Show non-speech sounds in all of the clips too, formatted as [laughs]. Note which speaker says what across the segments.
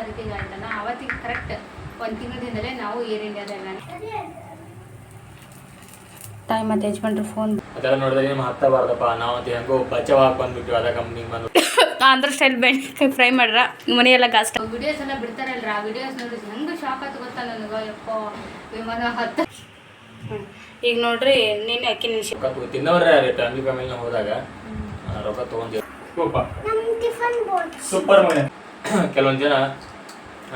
Speaker 1: ತಾರೀಕಿಗೆ ಆಯ್ತಲ್ಲ ಅವತ್ತಿಗೆ ಕರೆಕ್ಟ್ ಒಂದು ತಿಂಗಳಿಂದಲೇ ನಾವು ಏರ್ ಇಂಡಿಯಾದಲ್ಲ ಟೈಮ್ ಮತ್ತೆ ಯಜಮಾನ್ರು ಫೋನ್
Speaker 2: ಅದೆಲ್ಲ ನೋಡಿದ್ರೆ ನಿಮ್ಮ ಹತ್ತಬಾರ್ದಪ್ಪ ನಾವಂತ ಹೆಂಗೋ ಬಚಾವ್ ಬಂದ್ಬಿಟ್ಟು ಅದ ಕಂಪ್ನಿಗೆ ಬಂದು
Speaker 1: ಆಂಧ್ರ ಸ್ಟೈಲ್ ಬೆಂಡೆಕಾಯಿ ಫ್ರೈ ಮಾಡ್ರ ಮನೆಯೆಲ್ಲ ಗಾಸ್ಟ್ ವಿಡಿಯೋಸ್ ಎಲ್ಲ ಬಿಡ್ತಾರಲ್ರ ಆ ವಿಡಿಯೋಸ್ ನೋಡಿ ಹೆಂಗೆ ಶಾಕ್ ಆಯ್ತು ಗೊತ್ತಾ ನನಗೆ? ಯಪ್ಪ ವಿಮಾನ ಹತ್ತ. ಈಗ ನೋಡ್ರಿ ನಿನ್ನೆ ಅಕ್ಕಿ
Speaker 2: ತಗೊ- ತಿನ್ನೋರೇ ಫ್ಯಾಮಿಲಿ ಫ್ಯಾಮಿಲಿನ ಹೋದಾಗ ರೊಕ್ಕ ತೊಗೊಂಡಿವಿ ಸೂಪರ್ ಮನೆ. [coughs] ಕೆಲವೊಂದು ಜನ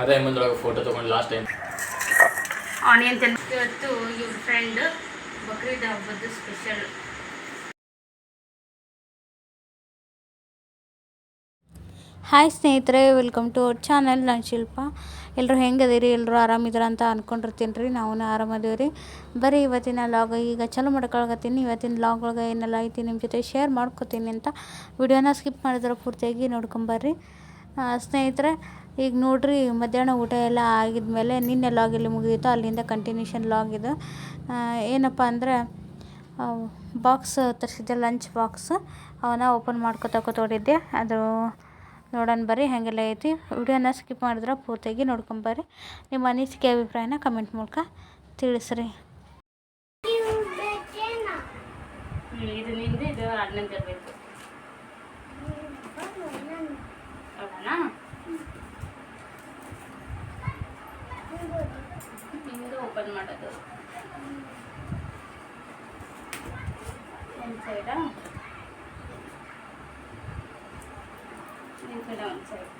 Speaker 2: ಅದೇ ಮುಂದೊಳಗೆ ಫೋಟೋ ತೊಗೊಂಡು ಲಾಸ್ಟ್ ಟೈಮ್
Speaker 1: ಆನಿಯನ್ ತಿನ್ ಇವತ್ತು ಇವ್ರ ಫ್ರೆಂಡ್ ಬಕ್ರೀದ್ ಹಬ್ಬದ ಸ್ಪೆಷಲ್ ಹಾಯ್ ಸ್ನೇಹಿತರೆ ವೆಲ್ಕಮ್ ಟು ಅವರ್ ಚಾನಲ್ ನಾನು ಶಿಲ್ಪ. ಎಲ್ಲರೂ ಹೆಂಗದಿರಿ? ಎಲ್ಲರೂ ಆರಾಮಿದ್ರ ಅಂತ ಅನ್ಕೊಂಡಿರ್ತೀನಿ ರೀ ನಾವು ಆರಾಮದೀವಿ ರೀ ಬರೀ ಇವತ್ತಿನ ಲಾಗ್ ಈಗ ಚಲೋ ಮಾಡ್ಕೊಳಕತ್ತೀನಿ. ಇವತ್ತಿನ ಲಾಗ್ ಒಳಗೆ ಏನೆಲ್ಲ ಐತಿ ನಿಮ್ಮ ಜೊತೆ ಶೇರ್ ಮಾಡ್ಕೊತೀನಿ ಅಂತ. ವಿಡಿಯೋನ ಸ್ಕಿಪ್ ಮಾಡಿದ್ರೆ ಪೂರ್ತಿಯಾಗಿ ನೋಡ್ಕೊಂಬರ್ರಿ. ಸ್ನೇಹಿತರೆ ಈಗ ನೋಡಿರಿ, ಮಧ್ಯಾಹ್ನ ಊಟ ಎಲ್ಲ ಆಗಿದ್ಮೇಲೆ ನಿನ್ನೆ ಲಾಗ್ ಎಲ್ಲಿ ಮುಗಿಯಿತು ಅಲ್ಲಿಂದ ಕಂಟಿನ್ಯೂಷನ್ ಲಾಗ್ ಇದು. ಏನಪ್ಪ ಅಂದರೆ ಬಾಕ್ಸ್ ತರಿಸಿದ್ದೆ ಲಂಚ್ ಬಾಕ್ಸ್ ಅವನ್ನ ಓಪನ್ ಮಾಡ್ಕೊತ ತೋಡಿದ್ದೆ ಅದು ನೋಡೋಣ ಬರ್ರಿ, ಹಾಗೆಲ್ಲ ಐತಿ. ವಿಡಿಯೋನ ಸ್ಕಿಪ್ ಮಾಡಿದ್ರೆ ಪೂರ್ತಿಯಾಗಿ ನೋಡ್ಕೊಂಬರ್ರಿ ನಿಮ್ಮ ಅನಿಸಿಕೆ, ಅಭಿಪ್ರಾಯನ ಕಮೆಂಟ್ ಮೂಲಕ ತಿಳಿಸ್ರಿ. ಇದು ನಿಂದು, ಇದು ಅಣ್ಣಂದು ಇರಬೇಕು ಹೌದಾ ನಿಂದು ಓಪನ್ ಮಾಡೋದು ಒಂದು ಸೈಡಾ ನಿನ್ನ ಕಡೆ ಒಂದು ಸೈಡ್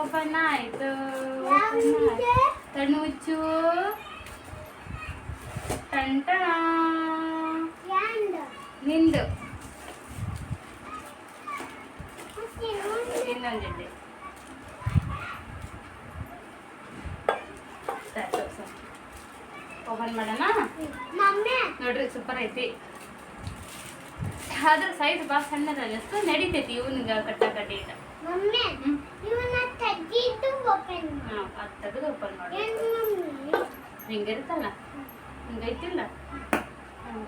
Speaker 1: ಓಪನ್ ಆಯಿತು ಕಣ್ಣು ಮುಚ್ಚು. ಟಂಟಣ. ನಿಂದು. ಇನ್ನೊಂದಿದೆ ಓಪನ್ ಮಾಡೋಣ? ನೋಡ್ರಿ ಸೂಪರ್ ಐತಿ. ಅದ್ರ ಸೈಜ್ ಭಾಳ ಸಣ್ಣದಲ್ಲ ಎಷ್ಟು ನಡೀತೈತಿ ಇವನಿಗೆ ಕಟ್ಟ ಕಟ್ಟಿ ಹಾಂ ಅದು ತೆಗೆದು ಓಪನ್ ಮಾಡಿ ಹಿಂಗಿರುತ್ತಲ್ಲ ಹಿಂಗೈತಿಲ್ಲ ಹ್ಮ್.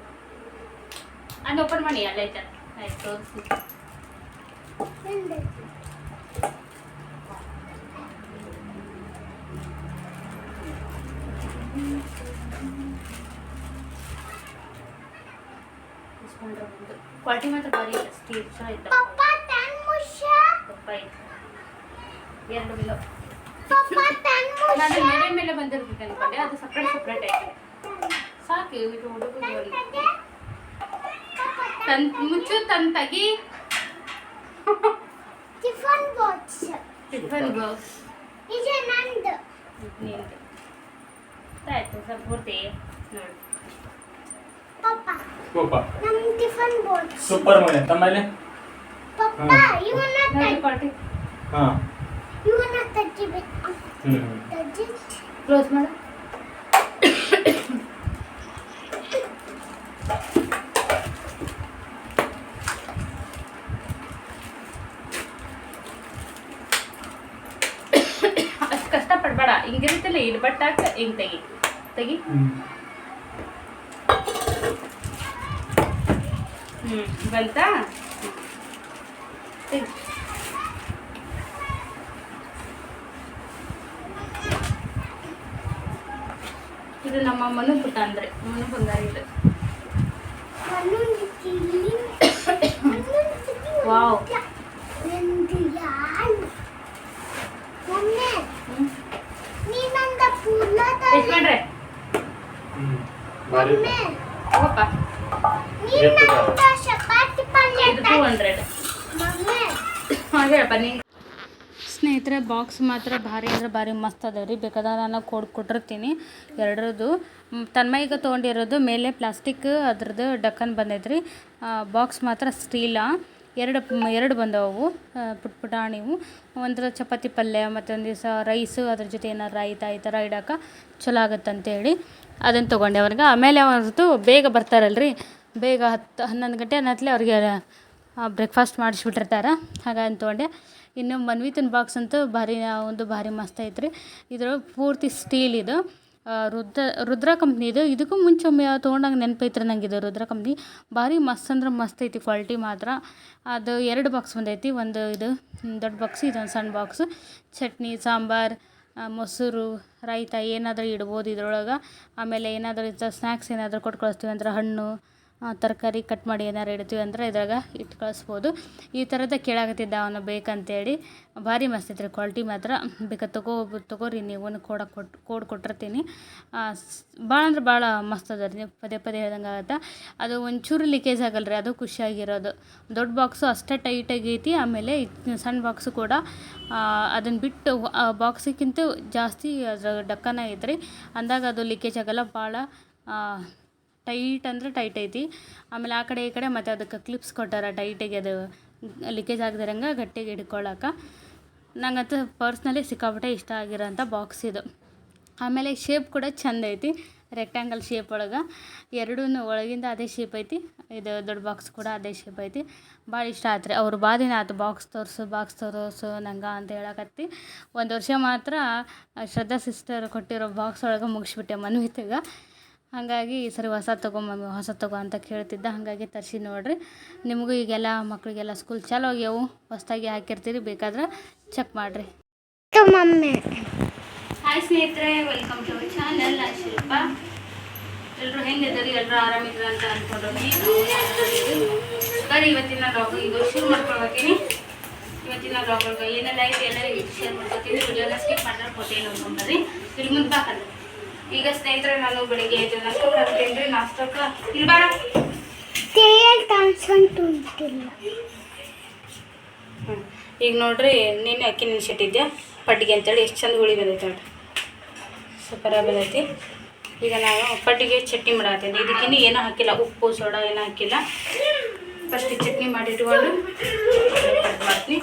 Speaker 1: ಅದು ಓಪನ್ ಮಾಡಿ ಅಲ್ಲ ಐತ ಆಯ್ತು ತೋರಿಸಿ ಕ್ವಾಲಿಟಿ ಮಾತ್ರ ಭಾರಿ ಸ್ಟೀಲ್ ಚಲೋ ಐತೆ ಪಪ್ಪ ಐತೆ ಎರಡು ಮಿಲೋ ನಾನು ಮೇಲೆ ಮೇಲೆ ಬಂದಿರ್ಬೇಕು ಅನ್ಕೊಂಡೆ ಅದು ಸಪ್ರೇಟ್ ಸಪ್ರೇಟ್ ಸಾಕು ಇದು ತನ್ ಮುಚ್ಚು ತನ್ ತಗಿ.
Speaker 3: Tiffin box.
Speaker 1: Tiffin box.
Speaker 3: ಇದು ನಂದು.
Speaker 1: ನಿಂದು. ಆಯ್ತು ಸ್ವಲ್ಪ ಪೂರ್ತಿ. ನೋಡಿ.
Speaker 3: ಪಪ್ಪ
Speaker 2: ಪಪ್ಪ
Speaker 3: ನಮ್ಮ ಟಿಫನ್ ಬಾಕ್ಸ್.
Speaker 2: ಸೂಪರ್ ಮನೆ ತಮ್ಮಲ್ಲಿ
Speaker 3: ಪಪ್ಪ ಇವನ್ನ
Speaker 2: ಹಾಂ
Speaker 1: ಕ್ಲೋಸ್ ಮಾಡು ಅಷ್ಟು ಕಷ್ಟಪಡ್ಬೇಡ ಹಿಂಗಿರುತ್ತಲ್ಲ ಇಡ್ಬಟ್ಟಾಕ ಹಿಂಗೆ ತೆಗಿ ತೆಗಿ ಹ್ಞೂ ಬಂತಾ ತೆಗಿ ಇದು ನಮ್ಮ ಮನು ಪುಟ್ಟ ಅಂದ್ರೆ ಮನು ಬಂಗಾರ ಇದು ವಾವ್ ಮಾಡ್ರೆ
Speaker 3: ಚಪಾತಿ ಪಲ್ಯ
Speaker 1: ಇದು ಟೂ ಹಂಡ್ರೆಡ್
Speaker 3: ಮೊನ್ನೆ
Speaker 1: ಹೇಳಪ್ಪ ನೀ ಸ್ನೇಹಿತರೆ ಬಾಕ್ಸ್ ಮಾತ್ರ ಭಾರಿ ಅಂದ್ರೆ ಭಾರಿ ಮಸ್ತ್ ಅದಾವೆ ರೀ. ಬೇಕಾದ್ರೆ ನಾನು ಕೊಡ್ ಕೊಟ್ಟಿರ್ತೀನಿ. ಎರಡರದ್ದು ತನ್ಮೈಗೆ ತೊಗೊಂಡಿರೋದು ಮೇಲೆ ಪ್ಲಾಸ್ಟಿಕ್ ಅದ್ರದ್ದು ಡಕ್ಕನ್ ಬಂದೈತೆ ರೀ. ಬಾಕ್ಸ್ ಮಾತ್ರ ಸ್ಟೀಲ ಎರಡು ಎರಡು ಬಂದವು. ಪುಟ್ ಪುಟಾಣಿವು. ಒಂದರ ಚಪಾತಿ ಪಲ್ಯ ಮತ್ತು ಒಂದು ದಿವಸ ರೈಸು ಅದ್ರ ಜೊತೆ ಏನಾರು ರೈತ ಈ ಥರ ಇಡೋಕೆ ಚಲೋ ಆಗುತ್ತೆ ಅಂತೇಳಿ ಅದನ್ನು ತೊಗೊಂಡೆ ಅವ್ರಿಗೆ. ಆಮೇಲೆ ಅವ್ರದ್ದು ಬೇಗ ಬರ್ತಾರಲ್ರಿ. ಬೇಗ ಹತ್ತು, ಹನ್ನೊಂದು ಗಂಟೆ ಅನ್ನತ್ಲೆ ಅವ್ರಿಗೆ ಬ್ರೇಕ್ಫಾಸ್ಟ್ ಮಾಡಿಸ್ಬಿಟ್ಟಿರ್ತಾರೆ ಹಾಗಾಗಿ ತೊಗೊಂಡೆ. ಇನ್ನು ಮನ್ವಿತನ ಬಾಕ್ಸ್ ಅಂತೂ ಭಾರಿ ಒಂದು ಭಾರಿ ಮಸ್ತ್ ಐತ್ರಿ. ಇದ್ರೊಳಗೆ ಪೂರ್ತಿ ಸ್ಟೀಲ್ ಇದು. ರುದ್ರ ರುದ್ರ ಕಂಪ್ನಿದು ಇದಕ್ಕೂ ಮುಂಚೆ ಒಮ್ಮೆ ತೊಗೊಂಡಾಗ ನೆನಪೈತ್ರಿ ನಂಗೆ ಇದು ರುದ್ರ ಕಂಪ್ನಿ. ಭಾರಿ ಮಸ್ತ್ ಅಂದ್ರೆ ಮಸ್ತ್ ಐತಿ, ಕ್ವಾಲಿಟಿ ಮಾತ್ರ. ಅದು ಎರಡು ಬಾಕ್ಸ್ ಬಂದೈತಿ. ಒಂದು ಇದು ದೊಡ್ಡ ಬಾಕ್ಸ್, ಇದೊಂದು ಸಣ್ಣ ಬಾಕ್ಸ್. ಚಟ್ನಿ, ಸಾಂಬಾರು ಮೊಸರು ರಾಯ್ತ ಏನಾದರೂ ಇಡ್ಬೋದು ಇದ್ರೊಳಗೆ. ಆಮೇಲೆ ಏನಾದರೂ ಸ್ನ್ಯಾಕ್ಸ್ ಏನಾದರೂ ಕೊಟ್ಟು ಕಳಿಸ್ತೀವಿ ಅಂದ್ರೆ ಹಣ್ಣು ತರಕಾರಿ ಕಟ್ ಮಾಡಿ ಏನಾರು ಇಡ್ತೀವಿ ಅಂದ್ರೆ ಇದ್ರಾಗ ಇಟ್ಟು ಕಳಿಸ್ಬೋದು. ಈ ಥರದ ಕೇಳಾಕತ್ತಿದ್ದ ಅವನು ಬೇಕಂತೇಳಿ ಭಾರಿ ಮಸ್ತ್ ಐತ್ರಿ. ಕ್ವಾಲಿಟಿ ಮಾತ್ರ. ಬೇಕಾ ತಗೋ, ತಗೋರಿ. ನೀವು ಕೋಡ ಕೊಟ್ಟು ಕೋಡ್ ಕೊಟ್ಟಿರ್ತೀನಿ. ಭಾಳ ಅಂದ್ರೆ ಭಾಳ ಮಸ್ತ್ ಅದ ರೀ. ನೀವು ಪದೇ ಪದೇ ಹೇಳ್ದಂಗೆ ಆಗುತ್ತೆ? ಅದು ಒಂಚೂರು ಲೀಕೇಜ್ ಆಗಲ್ಲ ರೀ ಅದು ಖುಷಿಯಾಗಿರೋದು. ದೊಡ್ಡ ಬಾಕ್ಸು ಅಷ್ಟೇ ಟೈಟಾಗಿ ಐತಿ. ಆಮೇಲೆ ಸಣ್ಣ ಬಾಕ್ಸು ಕೂಡ ಅದನ್ನು ಬಿಟ್ಟು ಬಾಕ್ಸಿಗಿಂತ ಜಾಸ್ತಿ ಅದ್ರ ಡಕ್ಕನ ಐತ್ರಿ. ಅಂದಾಗ ಅದು ಲೀಕೇಜ್ ಆಗಲ್ಲ. ಭಾಳ ಟೈಟ್ ಅಂದರೆ ಟೈಟ್ ಐತಿ. ಆಮೇಲೆ ಆ ಕಡೆ ಈ ಕಡೆ ಮತ್ತು ಅದಕ್ಕೆ ಕ್ಲಿಪ್ಸ್ ಕೊಟ್ಟಾರ ಟೈಟಿಗೆ ಅದು ಲೀಕೇಜ್ ಆಗದಿರಂಗೆ ಗಟ್ಟಿಗೆ ಹಿಡ್ಕೊಳ್ಳೋಕೆ ನಂಗಂತೂ ಪರ್ಸ್ನಲಿ ಸಿಕ್ಕಾಪಟ್ಟೆ ಇಷ್ಟ ಆಗಿರೋಂಥ ಬಾಕ್ಸ್ ಇದು. ಆಮೇಲೆ ಶೇಪ್ ಕೂಡ ಚಂದ ಐತಿ ರೆಕ್ಟ್ಯಾಂಗಲ್ ಶೇಪ್ ಒಳಗೆ. ಎರಡೂ ಒಳಗಿಂದ ಅದೇ ಶೇಪ್ ಐತಿ, ಇದು ದೊಡ್ಡ ಬಾಕ್ಸ್ ಕೂಡ ಅದೇ ಶೇಪ್ ಐತಿ. ಭಾಳ ಇಷ್ಟ ಆತ್ರಿ. ರೀ ಬಾದಿನ ಆಯ್ತು ಬಾಕ್ಸ್ ತೋರಿಸು ಬಾಕ್ಸ್ ತೋರಿಸು, ನಂಗೆ ಅಂತ ಹೇಳಕತ್ತಿ. ಒಂದು ವರ್ಷ ಮಾತ್ರ ಶ್ರದ್ಧಾ ಸಿಸ್ಟರ್ ಕೊಟ್ಟಿರೋ ಬಾಕ್ಸ್ ಒಳಗೆ ಮುಗಿಸ್ಬಿಟ್ಟೆ ಮನ್ವಿತಾಗ. ಹಾಗಾಗಿ ಈ ಸರಿ ಹೊಸ ತೊಗೊಂಬಂದು ಹೊಸ ತೊಗೋ ಅಂತ ಕೇಳ್ತಿದ್ದ. ಹಾಗಾಗಿ ತರಿಸಿ ನೋಡ್ರಿ. ನಿಮಗೂ ಈಗೆಲ್ಲ ಮಕ್ಕಳಿಗೆಲ್ಲ ಸ್ಕೂಲ್ ಚಾಲು ಆಗ್ಯಾವು. ಹೊಸ್ದಾಗಿ ಹಾಕಿರ್ತೀರಿ ಬೇಕಾದ್ರೆ ಚೆಕ್ ಮಾಡಿರಿ.
Speaker 3: ಮಮ್ಮಿ.
Speaker 1: ಹಾಯ್ ಸ್ನೇಹಿತರೆ ವೆಲ್ಕಮ್ ಟು ಅವರ್ ಚಾನಲ್ ನಾನು ಶಿಲ್ಪ. ಎಲ್ಲರೂ ಹೆಂಗಿದ್ದಾರೆ? ಎಲ್ಲರೂ ಆರಾಮಿದ್ರು ಅಂತ ಅಂದ್ಕೊಂಡೋಗಿ ಸರಿ ಇವತ್ತಿನ ಬ್ಲಾಗ್ ಇದು ಶುರು ಮಾಡ್ಕೊಳ್ತೀನಿ ಇವತ್ತಿನ ಬ್ಲಾಗ್ ಏನೆಲ್ಲ ಐತೆ ಎಲ್ಲ ಶೇರ್ ಮಾಡ್ಕೊತೀನಿ. ವಿಡಿಯೋನ ಸ್ಕಿಪ್ ಮಾಡಿದ್ರೆ ಕೊಟ್ಟೇನು ನೋಡ್ಕೊಂಡ್ರಿ ಇಲ್ಲಿ ಮುಂದೆ ಬಾಕಲ್ಲ. ಈಗ ಸ್ನೇಹಿತರೆ ನಾನು ಬೆಳಿಗ್ಗೆ ಎದ್ದು ನಾಷ್ಟಕ್ಕೆ ಇಲ್ಲಿ ಬಾರ.
Speaker 3: ತಿಳಿಯಲ್ ಕಾಣಿಸ್ಕೊಂತು
Speaker 1: ಈಗ ನೋಡ್ರಿ ನೀನು ಅಕ್ಕಿ ನೆನ್ಸಿಟ್ಟಿದ್ದೆ ಪಟ್ಟಿಗೆ ಅಂತೇಳಿ ಎಷ್ಟು ಚಂದ ಹುಳಿ ಬಂದೈತೆ ನೋಡ್ರಿ ಸೂಪರ ಬಂದೈತಿ ಈಗ ನಾವು ಪಟ್ಟಿಗೆ ಚಟ್ನಿ ಮಾಡಾತೀನಿ. ಇದಕ್ಕಿನ್ನೂ ಏನೂ ಹಾಕಿಲ್ಲ. ಉಪ್ಪು ಸೋಡಾ ಏನೂ ಹಾಕಿಲ್ಲ. ಫಸ್ಟ್ ಚಟ್ನಿ ಮಾಡಿಟ್ಕೊಂಡು ಮಾಡ್ತೀನಿ.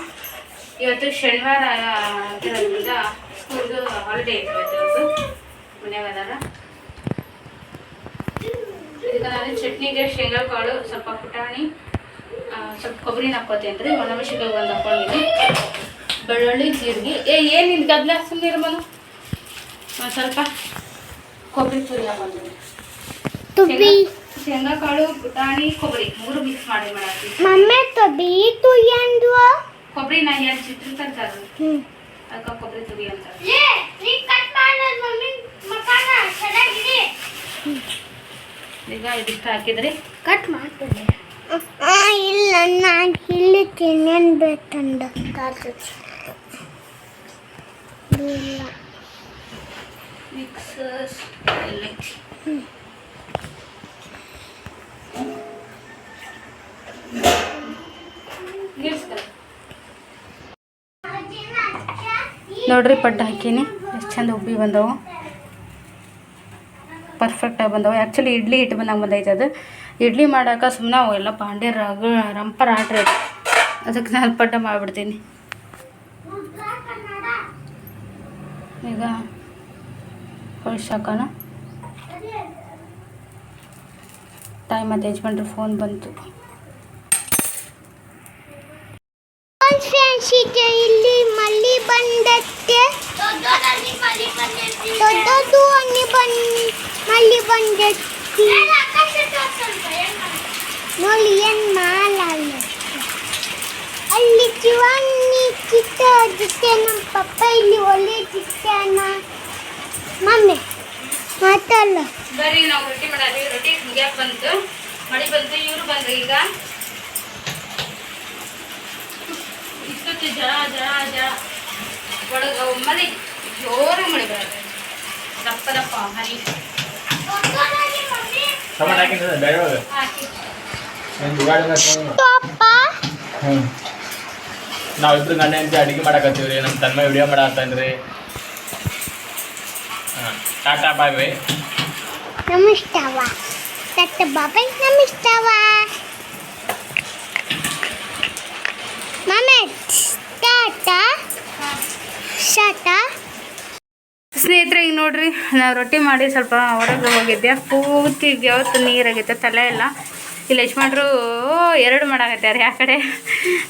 Speaker 1: ಇವತ್ತು ಶನಿವಾರ ಸ್ಕೂಲ್ದು ಹಾಲಿಡೇ ಇತ್ತು ಇವತ್ತು. ಮನ್ಯಾಗ ಅದಾರ. ಇದಕ್ಕೆ ನಾನು ಚಟ್ನಿಗೆ ಶೇಂಗಾ ಕಾಳು ಸ್ವಲ್ಪ ಪುಟಾಣಿ ಸ್ವಲ್ಪ ಕೊಬ್ಬರಿನ ಹಾಕ್ಕೋತೇನೆ ರೀ ಒಣಮೆಣಸಿನ್ಕಾಯಿ ಒಂದು ಹಾಕೊಂಡಿನಿ. ಬೆಳ್ಳುಳ್ಳಿ ಜೀರಿಗೆ. ಏ ಏನು ನಿಂದು ಗದ್ಲ? ಸುಮ್ಮನೆ ಮನು. ಒಂದು ಸ್ವಲ್ಪ ಕೊಬ್ಬರಿ ತುರಿ ಹಾಕೊಂತೀನಿ
Speaker 3: ತುಬಿ
Speaker 1: ಶೇಂಗಾ ಕಾಳು ಪುಟಾಣಿ ಕೊಬ್ಬರಿ ಮೂರು ಮಿಕ್ಸ್ ಮಾಡಿ
Speaker 3: ಮಾಡಿ
Speaker 1: ಕೊಬ್ಬರಿ ನಾ ಏನು ಚಿತ್ರ
Speaker 3: ಹ್ಮ್.
Speaker 1: ಅದಕ್ಕೆ ಕೊಬ್ಬರಿ ತುರಿ ಅಂತ
Speaker 3: ಏ ನೀ ಕಟ್ ಮಾಡೋದು ಮಮ್ಮಿ ಮಕಾನ ಸರಿಯಾಗಿದೆ
Speaker 1: ಈಗ ಇದಿಷ್ಟು ಹಾಕಿದ್ರಿ?
Speaker 3: ಕಟ್ ಮಾಡ್ತದೆ ಇಲ್ಲ ನಾನು ಇಲ್ಲಿ ತಿನ್ನೇನು ಬೇಕಂದ.
Speaker 1: ನೋಡ್ರಿ ಪಟ್ಟ ಹಾಕೀನಿ. ಎಷ್ಟು ಚಂದ ಉಬ್ಬಿ ಬಂದವು. ಪರ್ಫೆಕ್ಟಾಗಿ ಬಂದವು. ಆ್ಯಕ್ಚುಲಿ ಇಡ್ಲಿ ಹಿಟ್ಟು ಬಂದಂಗೆ ಬಂದೈತೆ ಅದು. ಇಡ್ಲಿ ಮಾಡೋಕೆ ಸುಮ್ಮನೆ ಅವು ಎಲ್ಲ ಬಾಂಡೆ ರಗ ರಂಪರ್ ಆಟ್ರಿ ಅದಕ್ಕೆ ನಾನು ಪಟ್ಟ ಮಾಡಿಬಿಡ್ತೀನಿ. ಈಗ ಕಳ್ಸಾಕೋಣ ಟೈಮ್ ಅದು ಯಜಮಾನ್ರ ಫೋನ್ ಬಂತು.
Speaker 3: ಇಲ್ಲಿ ಮಲ್ಲಿ ಬಂದತ್ತೆ ದೊಡ್ಡದು ಅನ್ನಿ ಬಂದ್ ಮಲ್ಲಿ ಬಂದತ್ತೆ ನೋಡಿ ಏನ್ ಮಾಲ ಅಲ್ಲಿ? ಚಿವಣ್ಣಿ ಚಿಕ್ಕ ಜೊತೆ ನಮ್ಮ ಪಪ್ಪ ಇಲ್ಲಿ ಒಳ್ಳೆ ಚಿತ್ತನ ಮಮ್ಮಿ ಮಾತಲ್ಲ
Speaker 1: ಬರೀ ನಾವು ರೊಟ್ಟಿ ಮಾಡಿ ರೊಟ್ಟಿ ಮುಗಿಯಕ್ಕೆ ಬಂತು. ಮಳೆ ಬಂತು ಇವರು ಬಂದ್ರು ಈಗ. ಇಷ್ಟೊತ್ತು ಜರ ಜ ಜರ. ಒಳಗೆ ಮಳೆ ಜೋರು ಮಳೆ ಬರುತ್ತೆ. ದಪ್ಪ ದಪ್ಪ ಹನಿ
Speaker 2: ಟೊಮೆಟೊ ಹಾಕಿದ್ರೆ ಹ್ಞೂ ನಾವಿಬ್ರು ಗಂಡ ಅಂತ ಅಡುಗೆ ಮಾಡಕತ್ತೀವಿ ರೀ ನಮ್ಮ ತನ್ಮ ವಿಡಿಯೋ ಮಾಡತ್ತಂದ್ರಿ ಹಾಂ ಟಾಟಾ ಬಾಯ್ ಬಾಯ್
Speaker 3: ನಮಸ್ತವ ತತ್ತ ಬಾಬಾಯ್ ನಮಸ್ತವ ಮಮ್ಮಿ ಟಾಟಾ ಶಟ
Speaker 1: ಸ್ನೇಹಿತರೆ ಈಗ ನೋಡ್ರಿ ನಾವು ರೊಟ್ಟಿ ಮಾಡಿ ಸ್ವಲ್ಪ ಹೊರಗೆ ಹೋಗಿದ್ದೆ ಪೂರ್ತಿ ಯಾವತ್ತು ನೀರಾಗೈತೆ ತಲೆ ಎಲ್ಲ. ಇಲ್ಲಿ ಯಜಮಾನ್ರು ಎರಡು ಮಾಡಾಕತ್ತಾರೆ ಆ ಕಡೆ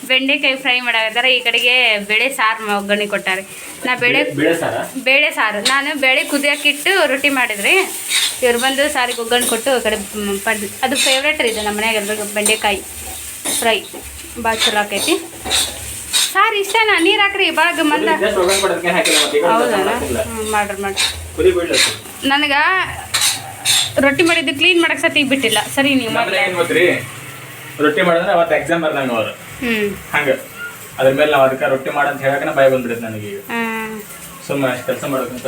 Speaker 1: ಬೆಂಡೆಕಾಯಿ ಫ್ರೈ ಮಾಡಾಕತ್ತಾರೆ ಈ ಕಡೆಗೆ ಬೇಳೆ ಸಾರು ಒಗ್ಗರಣೆ ಕೊಟ್ಟಾರೆ. ನಾ ಬೇಳೆ
Speaker 2: ಬೇಳೆ ಸಾರ?
Speaker 1: ನಾನು ಬೇಳೆ ಕುದಿಯೋಕ್ಕಿಟ್ಟು ರೊಟ್ಟಿ ಮಾಡಿದ್ರಿ. ಇವ್ರು ಬಂದು ಸಾರಿಗೆ ಒಗ್ಗರಣೆ ಕೊಟ್ಟು ಆ ಕಡೆ ಪಡ್ ಅದು ಫೇವ್ರೇಟ್ ರೀ ಇದು ನಮ್ಮ ಮನೆಯಾಗ ಎಲ್ರಿಗೂ ಬೆಂಡೆಕಾಯಿ ಫ್ರೈ. ಭಾಳ ಚಲೋ ಆಕೈತಿ. ಸಾರು ಇಷ್ಟನಾ ನೀರು ಹಾಕ್ರಿ ಭಾಳ ಗಮ್ಮಂದ ಮಾಡ್ರಿ ಮಾಡ್ರಿ. ನನಗೆ ರೊಟ್ಟಿ ಮಾಡಿದ್ದು ಕ್ಲೀನ್ ಮಾಡಕ್ಕೆ ಸತಿ ಬಿಟ್ಟಿಲ್ಲ. ಸರಿ ನೀವು
Speaker 2: ರೊಟ್ಟಿ ಮಾಡಿದ್ರೆ ಅವತ್ತು ಎಕ್ಸಾಮ್ ಬರ್ದಂಗೆ ಅವರು. ಹಂಗ. ಅದ್ರ ಮೇಲೆ ನಾವು ಅದಕ್ಕೆ ರೊಟ್ಟಿ ಮಾಡಂತ ಹೇಳಕ್ಕೆ ಭಯ ಬಂದ್ಬಿಡುತ್ತೆ ನನಗೆ ಸುಮ್ಮನೆ ಕೆಲಸ ಮಾಡೋಕ್ಕಂತ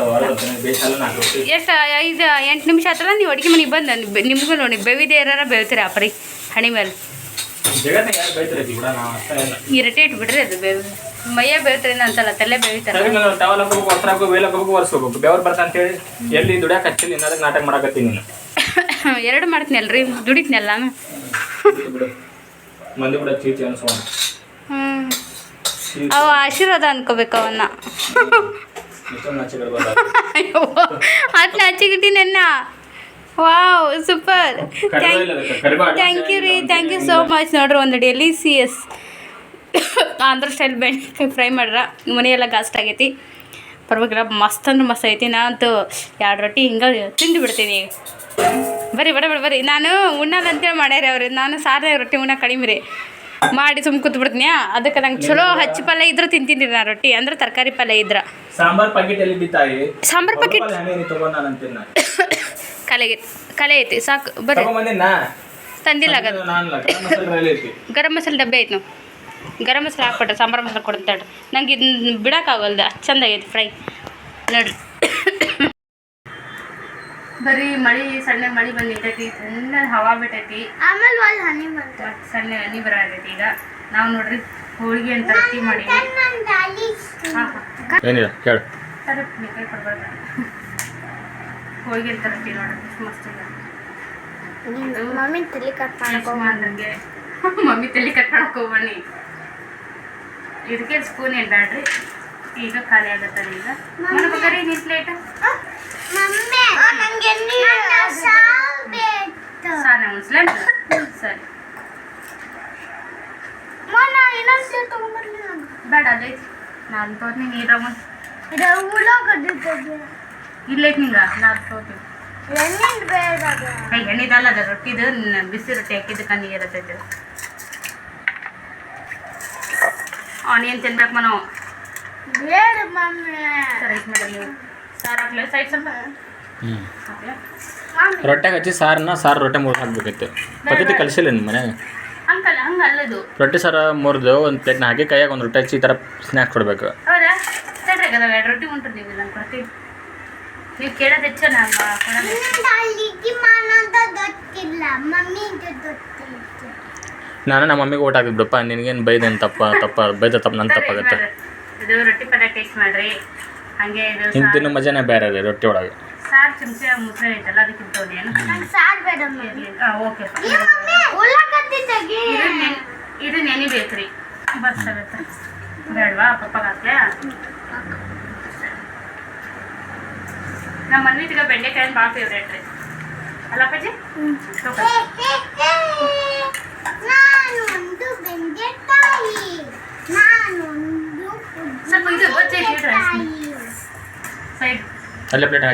Speaker 1: ಎಷ್ಟು ಐದು ಎಂಟು ನಿಮಿಷ ಆತಲ್ಲ ನೀವು ಅಡುಗೆ ಮನೆಗೆ ಬಂದು ನಿಮಗೂ ನೋಡಿ ಬೆವಿದೆ ಏನಾರ ಬೆಳಿತೀರಾ ಅಪ್ರಿ? ಹಣಿ ಮೇಲೆ.
Speaker 2: ಜಗತ್ತಿನ
Speaker 1: ಬಿಡ್ರಿ ಅದು ಬೇವು ಮೈಯ ಬೆಳಿತಾರೆ ಅಂತಲ್ಲ ತಲೆ
Speaker 2: ಬೇವಿತಾರೆ. ಟವಲ್ ಹಾಕೋಬೇಕು ವಸ್ತ್ರ ಹಾಕೋಬೇಕು ವೇಲ್ ಹಾಕೋಬೇಕು ಒರೆಸ್ಕೋಬೇಕು. ಬೆವ್ರು ಬರ್ತಾ ಅಂತೇಳಿ ಎಲ್ಲಿ ದುಡಿಯಾಕ ಹಚ್ಚಿಲ್ಲ ಇನ್ನೊಂದ್ ನಾಟಕ ಮಾಡಕತ್ತೀನಿ ನೀನು. [laughs]
Speaker 1: ಎರಡು ಮಾಡ್ತೀನಲ್ರಿ ದುಡಿತೀನಲ್ಲ
Speaker 2: ಬಿಡು, ಮಂದಿ ಕೂಡ ಚೀಚಿ ಅನ್ಸೋಣ
Speaker 1: ಅವ ಆಶೀರ್ವಾದ ಅನ್ಕೋಬೇಕು ಅವನ್ನ. [laughs] ಅದನ್ನ ಹಚ್ಚಿಗಿಟ್ಟಿನ ವಾವ್ ಸೂಪರ್ ಥ್ಯಾಂಕ್ ಯು ರೀ ಥ್ಯಾಂಕ್ ಯು ಸೋ ಮಚ್ ನೋಡ್ರಿ ಒಂದು ಡೆಲಿಸಿಯಸ್ ಆಂಧ್ರ ಸ್ಟೈಲ್ ಬೆಂಡೆಕಾಯಿ ಫ್ರೈ ಮಾಡ್ರ. ಮನೆಯೆಲ್ಲ ಗಾಸ್ಟ್ ಆಗೈತಿ. ಪರವಾಗಿಲ್ಲ ಮಸ್ತ್ ಅಂದ್ರೆ ಮಸ್ತ್ ಐತಿ ನಾ ಅಂತೂ ಎರಡು ರೊಟ್ಟಿ ಹಿಂಗೆ ತಿಂದು ಬಿಡ್ತೀನಿ ಈಗ. ಬಡ ಬಡ ಬರ್ರಿ. ನಾನು ಉಣ್ಣಲ್ಲ ಅಂತೇಳಿ ಮಾಡ್ಯಾರ ಅವ್ರಿ. ನಾನು ಸಾರದಾಗ ರೊಟ್ಟಿ ಉಣ್ಣ ಕಡಿಮೆ ರೀ. ಮಾಡಿ ಸುಮ್ ಕೂತ್ ಬಿಡ್ತೀನಿ ಅದಕ್ಕೆ ನಂಗೆ ಚಲೋ ಹಚ್ಚಿ ಪಲ್ಯ ಇದ್ರೆ ತಿಂತೀನಿ ನಾ ರೊಟ್ಟಿ. ಅಂದ್ರೆ ತರಕಾರಿ ಪಲ್ಯ ಇದ್ರೆ.
Speaker 2: ಸಾಂಬಾರ್ ಪ್ಯಾಕೆಟ್ ಎಲ್ಲಿ ಬಿತ್ತಾಯಿ?
Speaker 1: ಸಾಂಬಾರ್ ಪಾಕೆಟ್ [coughs] ಕಲೆಗೆ ಕಲೆ ಐತಿ ಸಾಕು ಬರ್ರಿ. ತಂದಿಲ್ಲ ಗರಂ ಮಸಾಲೆ ಡಬ್ಬೆ ಐತಿ ನಾವು ಗರಂ ಮಸಾಲೆ ಹಾಕ್ಬಿಟ್ರೆ ಸಾಂಬಾರು ಮಸಾಲೆ ಕೊಡ್ತಾಡ್ರಿ ನಂಗೆ ಇದನ್ನ ಬಿಡೋಕ್ಕಾಗಲ್ದು ಅಷ್ಟು ಚಂದ ಆಗೈತಿ ಫ್ರೈ. ನೋಡ್ರಿ. ಬರೀ ಮಳಿ ಸಣ್ಣ ಮಳಿ ಬಂದಿರ್ತೈತಿ ಸಣ್ಣ ಹವಾ ಬಿಟ್ಟೈತಿ.
Speaker 3: ಆಮೇಲೆ ಒಂದು ಹನಿ ಬಂತು.
Speaker 1: ಮತ್ತು ಸಣ್ಣ ಹನಿ ಬರತೈತಿ ಈಗ. ನಾವು ನೋಡ್ರಿ ಹೋಳಿಗೆ ಅಂತ ರೊಟ್ಟಿ ಹಾಂ. ಹಾಂ
Speaker 2: ಏನಿಲ್ಲ ಕೇಳು
Speaker 1: ಸರಿ ಕೈ ಕೊಡ್ಬಾರ್ದು ಹೋಳಿಗೆ ಅಂತ ರೊಟ್ಟಿ ನೋಡ್ರಿ ಎಷ್ಟು ಮಸ್ತ್ ಇದೆ.
Speaker 3: ಮಮ್ಮಿ ತಲೆ ಕಟ್ ಮಾಡ್ಕೊ
Speaker 1: ನನಗೆ. ಮಮ್ಮಿ ತಲೆ ಕಟ್ ಮಾಡಕ್ ಹೋಗ್ಬನ್ನಿ ಇದಕ್ಕೆ ಸ್ಪೂನ್ ಏನು ಬ್ಯಾಡ್ರಿ ಈಗ ಖಾಲಿ ಆಗತ್ತಲ್ಲ ಈಗ. ಮಾಡ್ಬೇಕಾರೆ ನಿನ್ ಪ್ಲೇಟ್ ಸಾನ ಉಣಿಸ್ಲೇ ಸರಿ. ಬೇಡ ಅದೇ ನಾನು ತೋರ್ನಿ ನೀರಮ್ಮ
Speaker 3: ಇದು ಉಳ್ಳಾಗಡ್ಡಿ
Speaker 1: ಇಲ್ಲೈತೆ ನಿಂಗ ನಾನು ತೋರ್ತೀನಿ
Speaker 3: ಎಣ್ಣೆ ಬೇಡ
Speaker 1: ಎಣ್ಣಿದಲ್ಲ ಅದ ರೊಟ್ಟಿದು ನ- ಬಿಸಿ ರೊಟ್ಟಿ ಹಾಕಿದ್ದಕ್ಕೆ ನೀರು ಇರತೈತೆ ಆನಿಯನ್ ತಿನ್ಬೇಕು ಮನೋ.
Speaker 3: ಬೇಡ ಮಮ್ಮಿ.
Speaker 1: ಸರಿ ಮಾಡಿ ನೀವು. ಸಾರು ಹಾಕ್ಲೇ? ಸೈಡ್ ಸ್ವಲ್ಪ.
Speaker 2: ರೊಟ್ಟೆಗೆ ಹಚ್ಚಿ ಸಾರನ್ನ ಸಾರು ರೊಟ್ಟೆ ಮುರಿದು ಹಾಕ್ಬೇಕಿತ್ತು. ಪದ್ಧತಿ ಕಲಿಸಿಲ್ಲ ನಿಮ್ಮ ಮನ್ಯಾಗ?
Speaker 1: ಹಂಗಲ್ಲ ಹಂಗಲ್ಲದು
Speaker 2: ರೊಟ್ಟಿ ಸಾರ ಮುರಿದು ಒಂದು ಪ್ಲೇಟ್ನ ಹಾಕಿ ಕೈಯಾಗ ಒಂದು ರೊಟ್ಟೆ ಹಚ್ಚಿ ಈ ಥರ ಸ್ನ್ಯಾಕ್ಸ್ ಕೊಡಬೇಕು.
Speaker 1: ರೊಟ್ಟಿ ಉಂಟು ನೀವು ನಾನು ಕೊಡ್ತೀವಿ ನೀವು ಕೇಳೋದು ಹೆಚ್ಚ ನಾನು
Speaker 3: ಗೊತ್ತಿಲ್ಲ ಮಮ್ಮಿ
Speaker 2: ನಾನು ನಮ್ಮ ಮಮ್ಮಿಗೆ ಓಟ್ ಹಾಕಿದ್ ನಿನಗೆ ನಿನಗೇನು ಬೈದೇನು ತಪ್ಪ ತಪ್ಪ ಬೈದ ತಪ್ಪ ನನ್ನ ತಪ್ಪಾಗುತ್ತೆ.
Speaker 1: ಇದು ರೊಟ್ಟಿ ಪಲ್ಯ ಟೇಸ್ಟ್ ಮಾಡ್ರಿ. ಹಂಗೆ ಇದು
Speaker 2: ತಿನ್ನೋ ಮಜಾನೇ ಬೇರೆ ಇದೆ ರೊಟ್ಟಿ ಒಳಗೆ.
Speaker 1: ಸಾರು ಚಮಚ ಮುಸ್ರೆ ಐತಲ್ಲ ಅದಕ್ಕೆ ಇರ್ತವ್ರಿ ಏನು?
Speaker 3: ಸಾರ್ ಬೇಡ
Speaker 1: ಓಕೆ
Speaker 3: ಉಳ್ಳಾಗಡ್ಡಿ ತೆಗಿ
Speaker 1: ಇದು ನೆನ್ ಇದು ನೆನಿಬೇಕ್ರಿ. ಬಸ್ ಆಗುತ್ತೆ. ಬೇಡವಾ ಪಪ್ಪಾಗ ಹಾಕ್ಲೆ? ನಮ್ಮ ಮನ್ವಿತಿಗೆ ಬೆಂಡೆಕಾಯಿ ಭಾಳ ಫೇವ್ರೇಟ್ ರೀ. ಅಲ್ಲ ಅಪ್ಪಾಜಿ? ಸ್ವಲ್ಪ ಇದು ಸೈಡ್
Speaker 2: ಅಲ್ಲೇ ಪ್ಲೇಟ್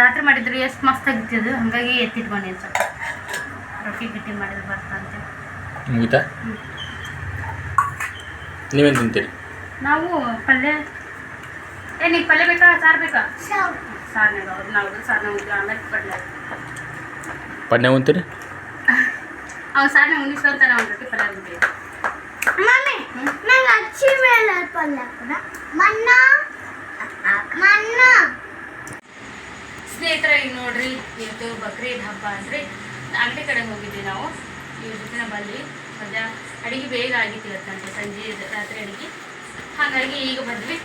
Speaker 1: ರಾತ್ರಿ ಮಾಡಿದ್ರಿ ಎಷ್ಟು ಮಸ್ತ್ ಆಗಿತ್ತು ಹಾಗಾಗಿ ಹಂಗಾಗಿ ಎತ್ತಿಟ್ಕೊಂಡಿ ಸ್ವಲ್ಪ ರೊಟ್ಟಿ ಗಿಟ್ಟಿ ಮಾಡಿದ್ರೆ ಬರ್ತಾ ಅಂತ
Speaker 2: ಮುಗಿತಾ? ನೀವೇನು ತಿಂತೀರಿ?
Speaker 1: ನಾವು ಪಲ್ಯ ಏ ನೀ ಪಲ್ಯ ಬೇಕಾ? ಸಾರು ಬೇಕಾ? ಸಾರ್ನಾಗ ಅವ್ರು ನಾವು ಸಾರ್ನ ಉಂಟು ಆಮೇಲೆ ಪಡ್ಲ
Speaker 2: ಪಡ್ನೆ ಉಂತೀರಿ
Speaker 1: ಅವ್ ಸಾರ್ನ ಉಣಿಸ್ಕೊಂತ ನಾವು ರೊಟ್ಟಿ ಪಲ್ಯ ಉಂಟು.
Speaker 3: ಮಮ್ಮಿ ನಂಗೆ ಅಚ್ಚಿ ಮೇಲೆ ಪಲ್ಯ ಕೂಡ. ಮನ್ನ ಮನ್ನ.
Speaker 1: ಸ್ನೇಹಿತರೆ ಈಗ ನೋಡ್ರಿ ಇವತ್ತು ಬಕ್ರೀದ್ ಹಬ್ಬ ಅಂದ್ರೆ ಅಂಗಡಿ ಕಡೆ ಹೋಗಿದ್ವಿ ನಾವು. ಇವ್ರ ಜೊತೆ ಬಂದ್ವಿ ಮಧ್ಯ ಅಡಿಗೆ ಬೇಗ ಆಗಿತ್ತು ಇವತ್ತಂತೆ ಸಂಜೆ ರಾತ್ರಿ ಅಡಿಗೆ. ಹಾಗಾಗಿ ಈಗ ಬಂದ್ವಿ.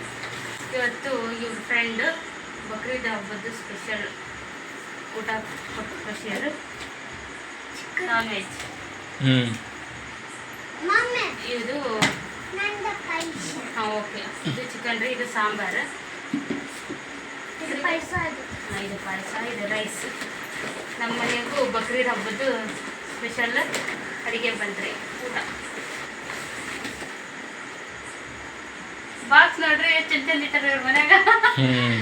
Speaker 1: ಇವತ್ತು ಇವ್ರ ಫ್ರೆಂಡ್ ಬಕ್ರೀದ್ ಹಬ್ಬದ ಸ್ಪೆಷಲ್ ಊಟ ಕೊಟ್ಟು ಸ್ಪೆಷಲ್ ನಾನ್ ವೆಜ್ ಇದು ಹಾಂ ಓಕೆ ಇದು ಚಿಕನ್ ರೀ ಇದು ಸಾಂಬಾರು.
Speaker 3: ಇದು ಪಾಯಸ ಇದು
Speaker 1: ಪಾಯಸ ಇದು ರೈಸ್ ನಮ್ಮ ಮನೆಗೂ ಬಕ್ರೀದ್ ಹಬ್ಬದ ಸ್ಪೆಷಲ್ ಅಡಿಗೆ ಬಂದ್ರಿ ಊಟ. ಬಾಕ್ಸ್ ನೋಡ್ರಿ ಚೆಂದ ಇಟ್ಟಾರೆ ಇವ್ರ ಮನ್ಯಾಗ.
Speaker 2: ಹ್ಮ್.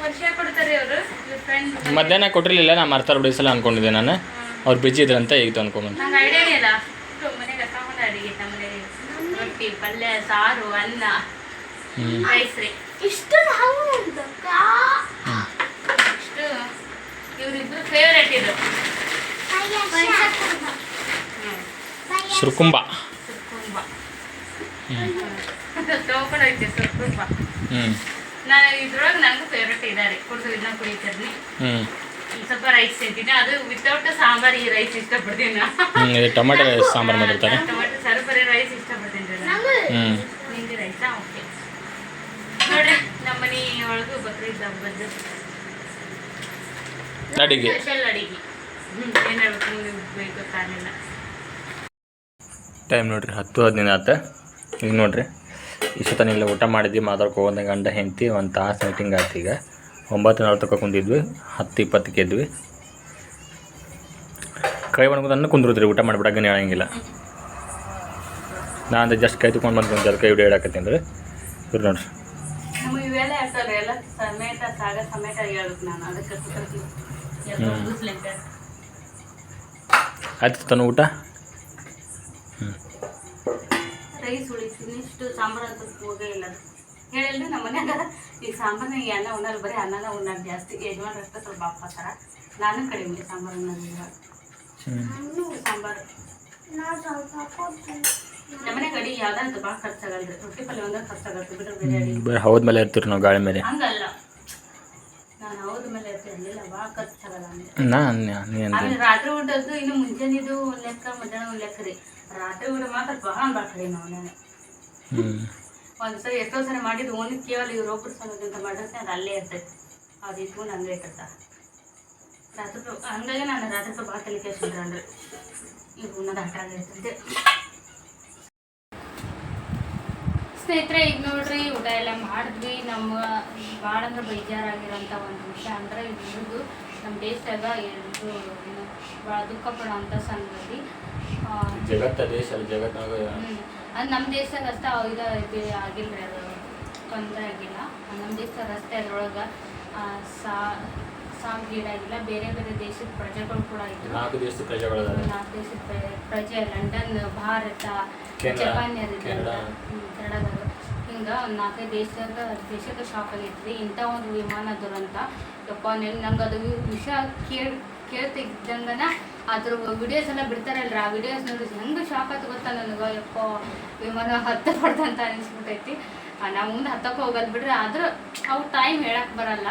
Speaker 1: ವರ್ಷ ಕೊಡ್ತಾರೆ ಅವರು ಫ್ರೆಂಡ್
Speaker 2: ಮಧ್ಯಾಹ್ನ ಕೊಟ್ಟಿರಲಿಲ್ಲ ನಾ ಮರ್ತಾರ ಬಿಡಿಸಲ್ಲ ಅನ್ಕೊಂಡಿದ್ದೆ ನಾನು. ಅವ್ರು ಬಿಜಿ ಇದ್ರಂತ ಈಗ ತಂದ್ಕೊಂಬಂದು
Speaker 1: ನಂಗೆ ಐಡಿಯಾನೇ ಇಲ್ಲ. ಅಷ್ಟು ಮನೆಗೆ ಸಾಮಾನ್ಯ ಅಡಿಗೆ ನಮ್ಮ ಮನೆಗೆ. ರೊಟ್ಟಿ ಪಲ್ಯ ಸಾರು ಅನ್ನ.
Speaker 2: ಹ್ಮ್.
Speaker 1: ರೈಸ್ ರೀ.
Speaker 3: ಇಷ್ಟು ನಾವು ಉಂಟಕ್ಕ
Speaker 1: ಇಷ್ಟು ಇವರಿಬ್ರು ಫೇವ್ರೇಟ್ ಇದು
Speaker 2: ಸುರ್ಕುಂಬ.
Speaker 1: ಸುರ್ಕುಂಬ. ತಗೊಂಡೈತೆ ಸುರ್ಕುಂಬ
Speaker 2: ಹ್ಮ್.
Speaker 1: ನಾನು ಇದ್ರೊಳಗೆ ನನಗೂ ಫೇವ್ರೇಟ್ ಇದ್ದಾರೆ ಕುಡಿದು ಇದನ್ನ ಕುಡಿತೀನಿ
Speaker 2: ಹ್ಮ್.
Speaker 1: ಸ್ವಲ್ಪ ರೈಸ್ ತಿಂತೀನಿ. ಅದು ವಿತೌಟ್ ಸಾಂಬಾರ್ ಈ ರೈಸ್ ಇಷ್ಟಪಡ್ತೀನಿ ನಾ.
Speaker 2: ಹ್ಮ್ ಇದು ಟೊಮೆಟೊ ಸಾಂಬಾರು ಮಾಡಿರ್ತಾರೆ.
Speaker 1: ಟೊಮೆಟೊ ಸರಪರಿ ರೈಸ್ ಇಷ್ಟಪಡ್ತೀನಿ ನಾನು
Speaker 3: ನಿಂಗೆ.
Speaker 1: ರೈಸಾ ಓಕೆ ನೋಡ್ರಿ ನಮ್ಮ ಮನೆ ಒಳಗೂ ಬಕ್ರೀದ್ ಹಬ್ಬದ್ದು
Speaker 2: ಅಡಿಗೆ.
Speaker 1: ಸ್ಪೆಷಲ್ ಅಡಿಗೆ. ಏನು ಹೇಳ್ಬೇಕು ನಿಮ್ಗೆ ಬೇಕು ಗೊತ್ತಾಗಲಿಲ್ಲ
Speaker 2: ಟೈಮ್ ನೋಡ್ರಿ ಹತ್ತು ಹದಿನೈದು ಆತ. ಈಗ ನೋಡ್ರಿ. ಇಷ್ಟೊತ್ತನಿಲ್ಲ ಊಟ ಮಾಡಿದ್ವಿ ಮಾತಾಡ್ಕೊಂಡು ಗಂಡ ಹೆಂಡತಿ ಒಂದು ತಾಸು ಮೀಟಿಂಗ್ ಆಯ್ತು ಈಗ. ಒಂಬತ್ತು ನಲ್ವತ್ತಕ್ಕೆ ಕುಂದಿದ್ವಿ ಹತ್ತು ಇಪ್ಪತ್ತಕ್ಕೆ ಇದ್ವಿ ಕೈ ಒಣಗೋದನ್ನು ಕುಂದ್ರದ್ರಿ ಊಟ ಮಾಡಿಬಿಡಕ್ಕೆ ಹೇಳಂಗಿಲ್ಲ. ನಾನು ಅಂದ್ರೆ ಜಸ್ಟ್ ಕೈ ತೊಗೊಂಡು ಬಂದು ಕುಂತ ಕೈ ಹಿಡಿಯೋ ಹೇಳಕತ್ತೀನಿ ರೀ ಇವ್ರು ನೋಡ್ರಿ. ಆಯ್ತು ತಾನು ಹೇಳ್ತಾರೆ
Speaker 1: ರೈಸ್ ಉಳಿತೀನಿ ಇಷ್ಟು ಸಾಂಬಾರು ಅಂತ ಹೋಗೇ ಇಲ್ಲ. ಅದು ಹೇಳಿಲ್ರಿ ನಮ್ಮ ಮನ್ಯಾಗ ಈ ಸಾಂಬಾರ್ನ ಈ ಅನ್ನ ಉಣ್ಣಲ್ಲ ಬರೀ ಅನ್ನನ ಉಣ್ಣ ಜಾಸ್ತಿ ಯಜಮಾನ್ ಅಷ್ಟೇ ಸ್ವಲ್ಪ ಹಾಕ್ತಾರ ನಾನು ಕಡಿಮೆ ಸಾಂಬಾರು ಉಣ್ಣೋದು ಇವಾಗ. ಸಾಂಬಾರು
Speaker 3: ನಾವು ಸ್ವಲ್ಪ ಕೊಡ್ತೀನಿ
Speaker 1: ನಮ್ಮ ಮನೆ ಕಡೆ ಭಾಳ ಖರ್ಚಾಗಲ್ರಿ. ರೊಟ್ಟಿ ಪಲ್ಯ ಒಂದ ಖರ್ಚಾಗತ್ತೆ ಬಿಟ್ರೆ ಬೇರೆ ಅಡಿಗೆ
Speaker 2: ಹೌದ ಮೇಲೆ ಇರ್ತೀರಿ ನಾವು ಗಾಳಿ ಮೇಲೆ.
Speaker 1: ಹಂಗಲ್ಲ. ನಾನು ಅವ್ರ ಮೇಲೆ ಇರ್ತಿರ್ಲಿಲ್ಲ ಭಾಳ ಖರ್ಚಾಗಲ್ಲ ಅಂದ್ರೆ. ರಾತ್ರಿ ಊಟದ್ದು ಇನ್ನು ಮುಂಜಾನೆದು ಒಂದು ಲೆಕ್ಕ ಮಧ್ಯಾಹ್ನ ಒಂದು ಲೆಕ್ಕ ರೀ. ರಾತ್ರಿ ಊಟ ಮಾತ್ರ ಬಹಳ ಭಾಳ ಕಡಿಮೆ ನಾವು ನಾನು
Speaker 2: ಹ್ಞೂ
Speaker 1: ಒಂದ್ಸರಿ ಎಷ್ಟೋ ಸರಿ ಮಾಡಿದ್ದು ಒಂದು ಕೇವಲ ಇವ್ರೊಬ್ರು ಸಮೇತ ಅಂತ ಮಾಡಿದ್ರೆ ಅದು ಅಲ್ಲೇ ಇರ್ತೈತಿ ಅದು ಇಟ್ಕೊಂಡು ಹಂಗೆ ಇಟ್ಟಿರ್ತಾರೆ ರಾತ್ರಿ ಹಂಗಾಗಿ ನಾನು ರಾತ್ರಿ ಸ್ವಲ್ಪ ಭಾಳ ತಲೆ ಕೆಡ್ಸ್ಕೊಂಡ್ರೆ ಅಂದ್ರೆ ಇದು ಉನ್ನದ ಹಠ ಆಗಿರ್ತೈತೆ ಸ್ನೇಹಿತರೆ ಈಗ ನೋಡ್ರಿ ಊಟ ಎಲ್ಲ ಮಾಡಿದ್ವಿ. ನಮ್ಮ ಭಾಳ ಅಂದ್ರೆ ಬೇಜಾರಾಗಿರೋಂಥ ಒಂದು ವಿಷಯ ಅಂದ್ರೆ ಇದ್ರದ್ದು ನಮ್ಮ ದೇಶದಾಗ ಎಲ್ಲರೂ ಏನು ಭಾಳ ದುಃಖ ಪಡೋಂಥ ಸಂಗತಿ.
Speaker 2: ಜಗತ್ತ ದೇಶ ಅಲ್ಲ
Speaker 1: ಅದು ನಮ್ಮ ದೇಶದಾಗ ಅಷ್ಟೇ ಇದು ಆಗಿಲ್ಲ ರೀ ಅದು. ತೊಂದರೆ ಆಗಿಲ್ಲ. ನಮ್ಮ ದೇಶದ ರಸ್ತೆ ಅದ್ರೊಳಗೆ ಸಾ ಸಾವಿಗೀಡಾಗಿಲ್ಲ ಬೇರೆ ಬೇರೆ ದೇಶದ ಪ್ರಜೆಗಳು ಕೂಡ ಇದ್ರು.
Speaker 2: ನಾಲ್ಕು ದೇಶದ ಪ್ರಜೆಗಳು
Speaker 1: ನಾಲ್ಕು ದೇಶದ ಪ್ರಜೆ ಲಂಡನ್ ಭಾರತ ಜಪಾನ್
Speaker 2: ಕೆನಡಾ.
Speaker 1: ಹಿಂಗೆ ಒಂದು ನಾಲ್ಕೈದು ದೇಶದ ದೇಶದ ಶಾಪಲ್ಲಿ ಇತ್ತು ಇಂಥ ಒಂದು ವಿಮಾನ ದುರಂತ. ಯಪ್ಪ ನೆಲ್ಲಿ ನಂಗೆ ಅದು ವಿಷಯ ಕೇಳಿ ಕೇಳ್ತಿದ್ದಂಗನ ಅದ್ರ ವಿಡಿಯೋಸ್ ಎಲ್ಲ ಬಿಡ್ತಾರಲ್ರಿ. ಆ ವಿಡಿಯೋಸ್ ನೋಡಿ ಹೆಂಗೆ ಶಾಕ್ ಆಯ್ತು ಗೊತ್ತಾ ನನಗೆ? ಯಪ್ಪ, ವಿಮಾನ ಹತ್ತ ಅಂತ ಅನಿಸ್ಬಿಟ್ಟೈತಿ ನಾವು ಮುಂದೆ ಹತ್ತಕ್ಕೆ ಹೋಗೋದು ಬಿಡ್ರಿ. ಆದ್ರೆ ಅವು ಟೈಮ್ ಹೇಳಕ್ಕೆ ಬರಲ್ಲ.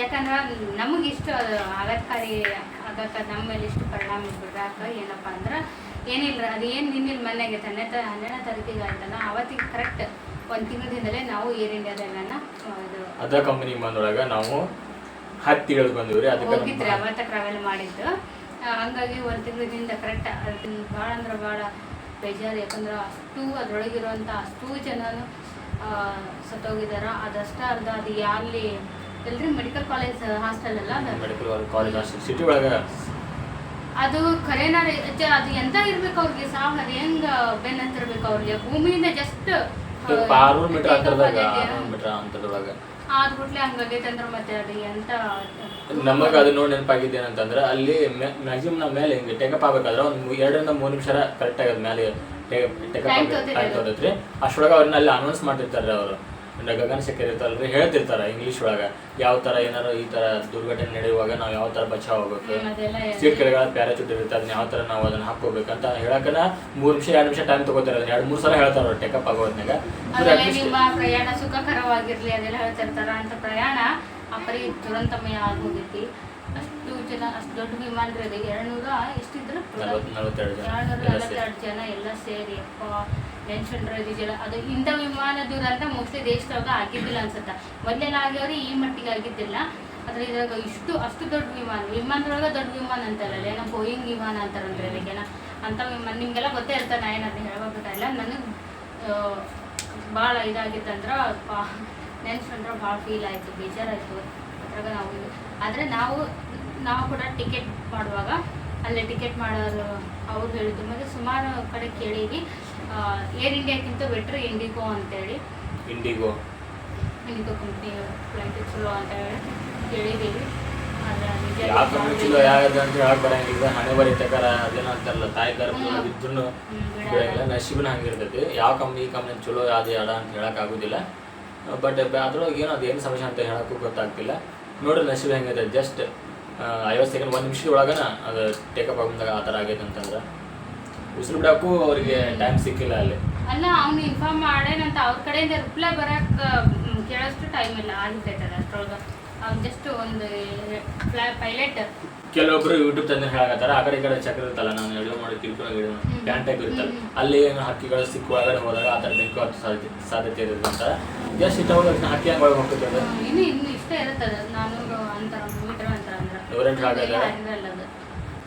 Speaker 1: ಯಾಕಂದ್ರೆ ನಮಗೆ ಇಷ್ಟು ಅದು ಆಘಾತಕಾರಿ ಆಗಕ್ಕೆ ನಮ್ಮ ಮೇಲೆ ಇಷ್ಟು ಪರಿಣಾಮ ಬಿಡ್ರಾಕ ಏನಪ್ಪ ಅಂದ್ರೆ ಏನಿಲ್ಲ ಅದು ಏನು ನಿನ್ನಿಲ್ಲ ಮನೆಗೆ ಹನ್ನೆರಡು ತ ಹನ್ನೆರಡನೇ ತಾರೀಕಿಗೆ ಆಯ್ತಲ್ಲ ಅವತ್ತಿಗೆ ಕರೆಕ್ಟ್ ಒಂದು ತಿಂಗಳಿಂದಲೇ ನಾವು ಏರ್ ಇಂಡಿಯಾದೆಲ್ಲನ ಇದು
Speaker 2: ಅದ ಕಂಪನಿಗೆ ಬಂದೊಳಗ ನಾವು ಹತ್ತಿ ಬಂದಿವ್ರಿ ಅದಕ್ಕೆ
Speaker 1: ಹೋಗಿದ್ರಿ ಅವತ್ತ ಟ್ರಾವೆಲ್ ಮಾಡಿದ್ದು. ಹಂಗಾಗಿ ಒಂದು ತಿಂಗಳಿಂದ ಕರೆಕ್ಟ್ ಅದನ್ನ ಭಾಳ ಅಂದ್ರೆ ಭಾಳ ಬೇಜಾರು ಯಾಕಂದ್ರೆ ಅಷ್ಟು ಅದರೊಳಗಿರುವಂಥ ಅಷ್ಟು ಜನನು ಸತ್ತೋಗಿದಾರ. ಅದಷ್ಟೇ ಅರ್ಧ ಅದು ಅಲ್ಲಿ ಎಲ್ರಿ ಮೆಡಿಕಲ್ ಕಾಲೇಜ್ ಹಾಸ್ಟೆಲ್ ಅಲ್ಲ
Speaker 2: ಮೆಡಿಕಲ್ ಕಾಲೇಜ್ ಹಾಸ್ಟೆಲ್ ಸಿಟಿ ಒಳಗ?
Speaker 1: ಅದು ಖರೇನಾರ ಅದು ಎಂತ ಇರ್ಬೇಕು ಅವ್ರಿಗೆ ಸಾವು ಅದು ಹೆಂಗ ಬೆನ್ನತ್ತಿರ್ಬೇಕು ಅವ್ರಿಗೆ? ಭೂಮಿಯಿಂದ ಜಸ್ಟ್
Speaker 2: ಆರ್ನೂರು ಮೀಟರ್ ಅಂತರದಾಗ ಆರ್ನೂರು ಮೀಟರ್ ಅಂತರದೊಳಗ
Speaker 1: ಆದ್ಬಿಟ್ಲೆ ಹಂಗಾಗೈತೆ ಅಂದ್ರೆ ಮತ್ತೆ ಅದು ಎಂತ
Speaker 2: ನಮಗ ಅದು ನೋಡಿ ನೆನಪಾಗಿದ್ದು ಏನಂತಂದ್ರೆ ಅಲ್ಲಿ ಮ್ಯಾಕ್ಸಿಮಮ್ ನಾವು ಮೇಲೆ ಹಿಂಗೆ ಟೇಕಪ್ ಆಗ್ಬೇಕಾದ್ರೆ ಒಂದು ಎರಡರಿಂದ ಮೂರು ನಿಮಿಷ ಕರೆಕ್ಟ್ ಆಗದ ಮೇಲೆ ಟೇಕಪ್ ಟೈಮ್ ತಗೋತೈತ್ರಿ ಅಷ್ಟೊಳಗೆ ಅವ್ರನ್ನ ಅಲ್ಲಿ ಅನೌನ್ಸ್ ಮಾಡ್ತಿರ್ತಾರೆ ಅವರು. ಗಗನ ಶೆಖರ್ ಇರ್ತಾರಲ್ರಿ ಹೇಳ್ತಿರ್ತಾರೆ ಇಂಗ್ಲೀಷ್ ಒಳಗ. ಯಾವ ತರ ಏನಾರು ಈ ತರ ದುರ್ಘಟನೆ ನಡೆಯುವಾಗ ನಾವು ಯಾವ ತರ ಬಚಾವ್ ಹೋಗ್ಬೇಕು ಸೀಟ್ ಕೆಳಗೆ ಪ್ಯಾರಾಚೂಟ್ ಇರುತ್ತೆ ಅದನ್ನ ಯಾವ ತರ ನಾವು ಅದನ್ನ ಹಾಕೋಬೇಕಂತ ಹೇಳಕನ ಮೂರು ನಿಮಿಷ ಎರಡು ನಿಮಿಷ ಟೈಮ್ ತಗೋತಾರೆ. ಅದನ್ನ ಎರಡು ಮೂರು ಸಲ ಹೇಳ್ತಾರ ಅವ್ರು ಟೇಕಪ್ ಆಗೋದ್ನಾಗ.
Speaker 1: ನಿಮ್ಮ ಪ್ರಯಾಣ ಸುಖಕರವಾಗಿರ್ಲಿ ಅದೆಲ್ಲ ಹೇಳ್ತಿರ್ತಾರ ಅಂತ ಪ್ರಯಾಣ ಅಪರಿ ದುರಂತಮಯ ಆಗೋಗೈತಿ. ಅಷ್ಟು ಜನ ಅಷ್ಟು ದೊಡ್ಡ ವಿಮಾನ ರೀ ಅದು ಎರಡ್ನೂರ ಎಷ್ಟಿದ್ರು.
Speaker 2: ನಲವತ್ತೆರಡು ಜನ ಎಲ್ಲ ಸೇರಿ.
Speaker 1: ಅಪ್ಪ ನೆನ್ಸ್ಕೊಂಡ್ರೆ ಇದೆಯಲ್ಲ, ಅದು ಇಂಥ ವಿಮಾನ ದುರಂತ ಮೋಸ್ಟ್ಲಿ ದೇಶದಾಗ ಆಗಿದ್ದಿಲ್ಲ ಅನ್ಸುತ್ತೆ? ಮೊದಲೆಲ್ಲ ಆಗ್ಯಾವ್ರಿ ಈ ಮಟ್ಟಿಗೆ ಆಗಿದ್ದಿಲ್ಲ ಆದ್ರೆ ಇದ್ರಾಗ ಇಷ್ಟು, ಅಷ್ಟು ದೊಡ್ಡ ವಿಮಾನ, ವಿಮಾನದೊಳಗೆ ದೊಡ್ಡ ವಿಮಾನ ಅಂತಾರಲ್ಲ, ಏನೋ ಬೋಯಿಂಗ್ ವಿಮಾನ ಅಂತಾರಂದ್ರೆ ಅದಕ್ಕೆನ ಅಂತ ವಿಮಾನ, ನಿಮಗೆಲ್ಲ ಗೊತ್ತೇ ಇರ್ತಾರೆ ನಾ ಏನು ಅದನ್ನ ಹೇಳ್ಬೇಕಾಗಿಲ್ಲ ನನಗೆ ಭಾಳ ಇದಾಗಿತ್ತಂದ್ರೆ ನೆನ್ಸ್ಕೊಂಡ್ರೆ ಭಾಳ ಫೀಲ್ ಆಯಿತು, ಬೇಜಾರಾಯಿತು. ಅದ್ರಾಗ ನಾವು ಆದರೆ ನಾವು ನಾವು ಕೂಡ ಟಿಕೆಟ್ ಮಾಡುವಾಗ, ಅಲ್ಲೇ ಟಿಕೆಟ್ ಮಾಡೋರು, ಅವ್ರು ಹೇಳಿದ್ರು, ಮತ್ತು ಸುಮಾರು ಕಡೆ ಕೇಳೀವಿ ಏರ್ ಇಂಡಿಯಾಕ್ಕಿಂತ ಬೆಟ್ರ್ ಇಂಡಿಗೋ ಅಂತೇಳಿ.
Speaker 2: ಇಂಡಿಗೋ
Speaker 1: ಇಂಡಿಗೋ ಕಂಪ್ನಿ ಫ್ಲೈಟ್ ಚಲೋ ಅಂತ ಹೇಳಿ ಕೇಳಿದ್ದೀವಿ
Speaker 2: ಯಾವ ಕಂಪ್ನಿ ಚಲೋ ಯಾವ್ದು ಅಂತ ಹೇಳಕ್ ಬರಂಗಿಲ್ಲ ಹಣೆ ಬರಿ ತಕರ ಅದೇನೋ ಅಂತಾರಲ್ಲ ತಾಯಿ ಗರ್ಭ ಇದ್ರು
Speaker 1: ಹ್ಮ್,
Speaker 2: ಬಿಡಂಗಿಲ್ಲ ನಶೀಬನ ಹಂಗಿರ್ತೈತಿ. ಯಾವ ಕಂಪ್ನಿ ಈ ಕಂಪ್ನಿ ಚಲೋ ಯಾವ್ದು ಯಾಡ ಅಂತ ಹೇಳಕ್ ಆಗುದಿಲ್ಲ. ಬಟ್ ಅದ್ರೊಳಗೆ ಏನು ಅದೇನು ಸಮಸ್ಯೆ ಅಂತ ಹೇಳಕ್ಕೂ ಗೊತ್ತಾಗ್ತಿಲ್ಲ. ನೋಡ್ರಿ ನಶೀಬ್ ಹೆಂಗಿದೆ ಜಸ್ಟ್ ಐವತ್ತು ಸೆಕೆಂಡ್ ಒಂದು ನಿಮಿಷದ ಒಳಗನ ಅದು ಟೇಕಪ್ ಆಗ ಆ ಥರ ಆಗೈತೆ ಅಂತಂದ್ರೆ. ಉಸಿರು ಬಿಡಕ್ಕೂ ಅವರಿಗೆ ಟೈಮ್ ಸಿಕ್ಕಿಲ್ಲ ಅಲ್ಲಿ.
Speaker 1: ಅಲ್ಲ ಅವ್ನು ಇನ್ಫಾರ್ಮ್ ಮಾಡೇನಂತ ಅವ್ರ ಕಡೆಯಿಂದ ರಿಪ್ಲೈ ಬರಕ್ ಕೇಳೋಷ್ಟು ಟೈಮ್ ಇಲ್ಲ ಆಗಿರ್ತೈತಲ್ಲ ಅಷ್ಟ್ರೊಳಗೆ. ಅವ್ನು ಜಸ್ಟ್ ಒಂದು ಪೈಲಟ್
Speaker 2: ಕೆಲವೊಬ್ರು ಯೂಟ್ಯೂಬ್ ತಂದ್ರೆ ಹೇಳಕತ್ತಾರ ಆ ಕಡೆ ಈ ಕಡೆ ಚಕ್ರ ಇರ್ತಲ್ಲ ನಾನು ವಿಡಿಯೋ ಮಾಡಿ ತಿಳ್ಕೊಂಡು ಪ್ಯಾಂಟ್ ಟೈಪ್ ಇರ್ತಲ್ಲ ಅಲ್ಲಿ ಏನು ಹಕ್ಕಿಗಳು ಸಿಕ್ಕು ಒಳಗಡೆ ಹೋದಾಗ ಆ ಥರ ಬೆಂಕಿ ಹತ್ತು ಸಾಧ್ಯತೆ ಸಾಧ್ಯತೆ ಇರುತ್ತೆ ಅಂತ. ಜಸ್ಟ್ ಹಕ್ಕಿ ಹಂಗೆ ಒಳಗೆ ಹೋಗ್ತದೆ
Speaker 1: ಇನ್ನು ಇನ್ನು ಇಷ್ಟ ಇರುತ್ತದ ನಾನು ಅಂತಾರ ಮೀಟರ್ ಅಂತಾರ ಅಂದ್ರೆ?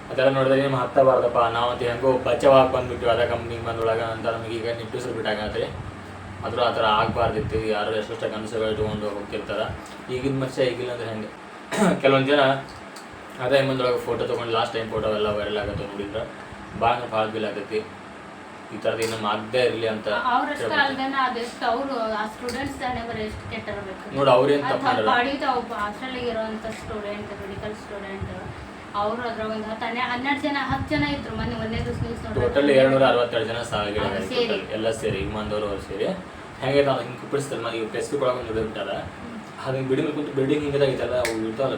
Speaker 2: ಅದೆಲ್ಲ ನೋಡಿದ್ರೆ ನಿಮ್ಮ ಹತ್ತಬಾರ್ದಪ್ಪ ನಾವಂತ ಹೆಂಗೋ ಬಚಾವಾಗಿ ಬಂದ್ಬಿಟ್ಟು ಅದ ಕಂಪ್ನಿಗೆ ಬಂದೊಳಗ ಅಂತ ನಮಗೆ ಈಗ ನಿಟ್ಟುಸಿರು ಬಿಟ್ಟಾಗತ್ತೆ ಆದರೂ ಆ ಥರ ಆಗಬಾರ್ದಿತ್ತು. ಯಾರು ಎಷ್ಟೆಷ್ಟು ಕನಸುಗಳು ಇಟ್ಕೊಂಡು ಹೋಗ್ತಿರ್ತಾರೆ. ಈಗಿನ ಮನುಷ್ಯ ಈಗಿಲ್ಲ ಅಂದ್ರೆ ಹೆಂಗೆ? [clears throat] ಕೆಲವೊಂದು ಜನ ಅದೇ ಮುಂದೊಳಗೆ ಫೋಟೋ ತೊಗೊಂಡು ಲಾಸ್ಟ್ ಟೈಮ್ ಫೋಟೋ ಎಲ್ಲ ವೈರಲ್ ಆಗುತ್ತೆ ನೋಡಿದ್ರೆ ಭಾಳ ಭಾಳ ಬಿಲ್ ಆಗೈತಿ ಈ ಥರದ್ದು ಇನ್ನು ಆಗದೇ ಇರಲಿ ಅಂತ ನೋಡು ಅವ್ರೇನ್ ತಪ್ಪು
Speaker 1: ಅವರು ಅದ್ರಾಗ ಒಂದು ಹತ್ತು ಹನ್ನೆ ಹನ್ನೆರಡು ಜನ ಹತ್ತು ಜನ ಇದ್ರು ಮೊನ್ನೆ ಒಂದೇ ದಿವಸ ನ್ಯೂಸ್
Speaker 2: ಟೋಟಲ್ ಎರಡ್ನೂರ ಅರವತ್ತೆರಡು ಜನ
Speaker 1: ಸೇರಿ.
Speaker 2: ಎಲ್ಲ ಸೇರಿ ಮಂದವರು ಅವ್ರು ಸೇರಿ. ಹೆಂಗೆ ನಾವು ಹಿಂಗೆ ಕುಪ್ಪಿಸ್ತಾರೆ ಮನೆ ಫೇಸ್ಬುಕ್ ಒಳಗೆ ಒಂದು ಬಿಟ್ಟಾರ ಅದನ್ನ ಬಿಲ್ಡಿಂಗ್ ಕುಂತು ಬಿಲ್ಡಿಂಗ್ ಹಿಂಗಿದಾಗಿತ್ತಲ್ಲ ಅವು ಇರ್ತಾವಲ್ಲ?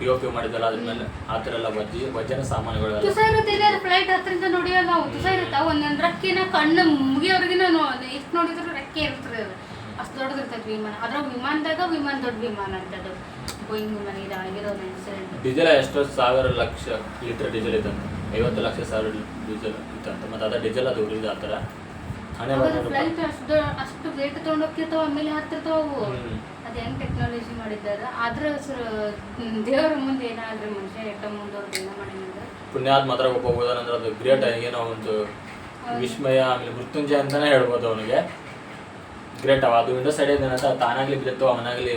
Speaker 2: ಪಿ ಒ ಪಿ ಮಾಡಿದ್ದಲ್ಲ ಅದ್ರ ಮೇಲೆ ಆ ಥರ ಎಲ್ಲ ವಜ್ಜಿ ವಜ್ಜನ ಸಾಮಾನುಗಳು
Speaker 1: ತುಸ ಇರುತ್ತೆ ಇದೆ ಫ್ಲೈಟ್ ಹತ್ತಿರಿಂದ ನೋಡಿಯಲ್ಲ ನಾವು ತುಸ ಇರುತ್ತೆ. ಒಂದೊಂದು ರೆಕ್ಕಿನ ಕಣ್ಣು ಮುಗಿಯೋರ್ಗಿನ ಎಷ್ಟು ನೋಡಿದ್ರು ರೆಕ್ಕೆ ಇರ್ತದೆ ಅದು. ಅಷ್ಟು ದೊಡ್ಡದಿರ್ತೈತೆ ವಿಮಾನ. ಅದ್ರಾಗ ವಿಮಾನದಾಗ ವಿಮಾನ ದೊಡ್ಡ ವಿಮಾನ ಅಂತದು ಗೋಯಿಂಗ್ ವಿಮಾನ ಇದು ಆಗಿರೋದು ಇನ್ಸಿಡೆಂಟ್
Speaker 2: ಡೀಸೆಲ್ ಎಷ್ಟೋ ಸಾವಿರ ಲಕ್ಷ ಲೀಟರ್ ಡೀಸೆಲ್ ಇತ್ತಂತ ಐವತ್ತು ಲಕ್ಷ ಸಾವಿರ ಡೀಸೆಲ್ ಇತ್ತಂತ ಮತ್ತು ಅದ ಡೀಸೆಲ್ ಅದು ಉರಿದ ಆ ಥರ. ಹಣೆ
Speaker 1: ಫ್ಲೈಟ್ ಅಷ್ಟು ಅಷ್ಟು ವೇಟ್ ತೊಗೊಂಡೋಗ್ತಿರ್ತಾವ ಆಮೇಲೆ ಹತ್ತಿರ್ತಾವ ಅವು. ಅದು ಹೆಂಗ್ ಟೆಕ್ನಾಲಜಿ ಮಾಡಿದ್ದಾರೆ. ಆದ್ರೆ ದೇವರ ಮುಂದೆ ಏನಾದ್ರೆ ಮನುಷ್ಯ ಎಟ್ಟ ಏನೋ ಮಾಡಿದ್ರೆ
Speaker 2: ಪುಣ್ಯಾತ್ ಮಾತ್ರ ಒಬ್ಬ ಹೋಗೋದಂದ್ರೆ ಅದು ಗ್ರೇಟ್ ಏನೋ ಒಂದು ವಿಸ್ಮಯ ಆಮೇಲೆ ಮೃತ್ಯುಂಜಯ ಅಂತಾನೆ ಹೇಳ್ಬೋದು ಅವನಿಗೆ. ಗ್ರೇಟ್ ಅವ. ಅದು ವಿಂಡೋ ಸೈಡ್ ಏನಂತ ತಾನಾಗ್ಲಿ ಬಿತ್ತು ಅವನಾಗ್ಲಿ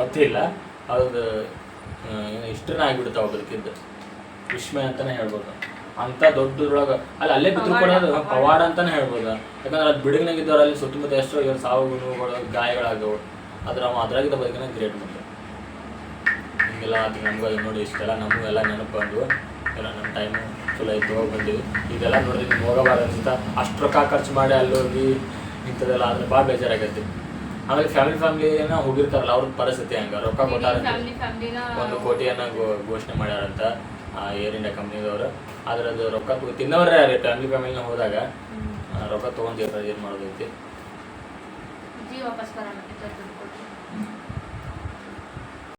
Speaker 2: ಗೊತ್ತಿಲ್ಲ. ಅದು ಇಷ್ಟನ ಆಗಿಬಿಡ್ತಾವ ಬದುಕಿದ್ದು. ವಿಸ್ಮಯ ಅಂತಾನೆ ಹೇಳ್ಬೋದು. ಅಂತ ದೊಡ್ಡದ್ರೊಳಗೆ ಅಲ್ಲಿ ಅಲ್ಲೇ ಬಿದ್ದು ಕೂಡ ಪವಾಡ. ಅಂತಾನೆ ಹೇಳ್ಬೋದು. ಯಾಕಂದ್ರೆ ಅದು ಬಿಡುಗನಾಗಿದ್ದವ್ರು ಅಲ್ಲಿ ಸುತ್ತಮುತ್ತ ಎಷ್ಟೋ ಇವ್ರ ಸಾವು ನೋವುಗಳು ಗಾಯಗಳಾಗವು ಅದ್ರ ಅವ ಅದ್ರಾಗಿದ್ದ ಬದುಕಿನ ಗ್ರೇಟ್ ಮತ್ತೆ ಹಿಂಗೆಲ್ಲ ಅದು ನಮ್ಗೆ ನೋಡಿ ಇಷ್ಟೆಲ್ಲ ನಮಗೂ ಎಲ್ಲ ನೆನಪು ಬಂದು ಎಲ್ಲ ನಮ್ಮ ಟೈಮು ಚಲೋ ಇತ್ತು ಹೋಗಿ ಬಂದಿವಿ. ಇದೆಲ್ಲ ನಿಮ್ಗೆ ಹೋಗಬಾರ್ದು ಅಂತ ಅಷ್ಟು ರೊಕ್ಕ ಖರ್ಚು ಮಾಡಿ ಅಲ್ಲಿ ಹೋಗಿ ಇಂಥದ್ದೆಲ್ಲ ಆದ್ರೆ ಭಾಳ ಬೇಜಾರಾಗತ್ತೆ ಆಮೇಲೆ ಫ್ಯಾಮಿಲಿ ಫ್ಯಾಮಿಲಿ ಏನೋ ಹೋಗಿರ್ತಾರಲ್ಲ ಅವ್ರ ಪರಿಸ್ಥಿತಿ ಹಂಗ? ರೊಕ್ಕ ಕೊಟ್ಟಾರ ಒಂದು ಕೋಟಿಯನ್ನ ಘೋಷಣೆ ಮಾಡ್ಯಾರಂತ ಆ ಏರ್ ಇಂಡಿಯಾ ಕಂಪ್ನಿದವರು. ಆದ್ರೆ ಅದು ರೊಕ್ಕ ತಿನ್ನವ್ರೆ ತಿನ್ನೋರೇ ಫ್ಯಾಮಿಲಿ ಫ್ಯಾಮಿಲಿನ ಹೋದಾಗ ರೊಕ್ಕ ತೊಗೊಂಡಿರ್ತಾರೆ ಏನು ಮಾಡೋದೈತಿ.